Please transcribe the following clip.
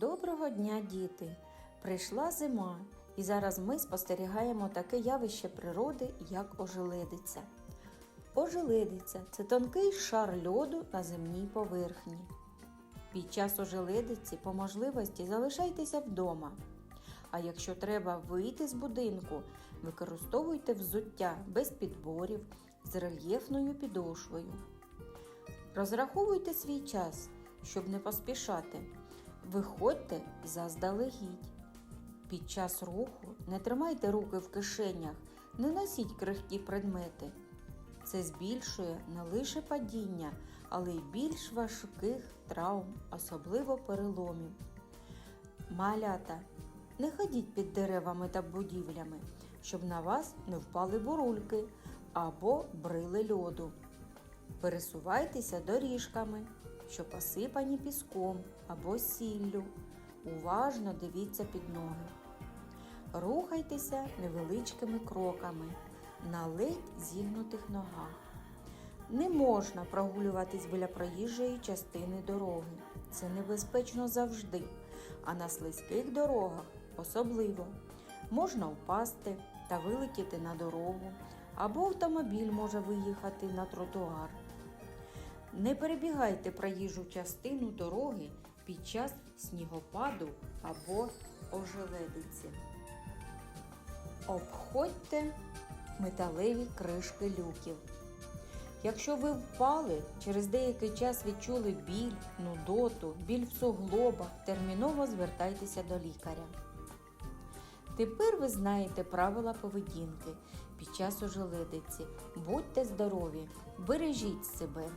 Доброго дня, діти! Прийшла зима, і зараз ми спостерігаємо таке явище природи, як ожеледиця. Ожеледиця це тонкий шар льоду на земній поверхні. Під час ожеледиці по можливості залишайтеся вдома. А якщо треба вийти з будинку, використовуйте взуття без підборів з рельєфною підошвою. Розраховуйте свій час, щоб не поспішати. Виходьте заздалегідь. Під час руху не тримайте руки в кишенях, не носіть крихкі предмети. Це збільшує не лише падіння, але й більш важких травм, особливо переломів. Малята, не ходіть під деревами та будівлями, щоб на вас не впали бурульки або брили льоду. Пересувайтеся доріжками, що посипані піском або сіллю. Уважно дивіться під ноги. Рухайтеся невеличкими кроками на ледь зігнутих ногах. Не можна прогулюватись біля проїжджої частини дороги. Це небезпечно завжди, а на слизьких дорогах особливо. Можна впасти та вилетіти на дорогу, або автомобіль може виїхати на тротуар. Не перебігайте проїжджу частину дороги під час снігопаду або ожеледиці. Обходьте металеві кришки люків. Якщо ви впали, через деякий час відчули біль, нудоту, біль в суглобах, терміново звертайтеся до лікаря. Тепер ви знаєте правила поведінки під час ожеледиці. Будьте здорові, бережіть себе.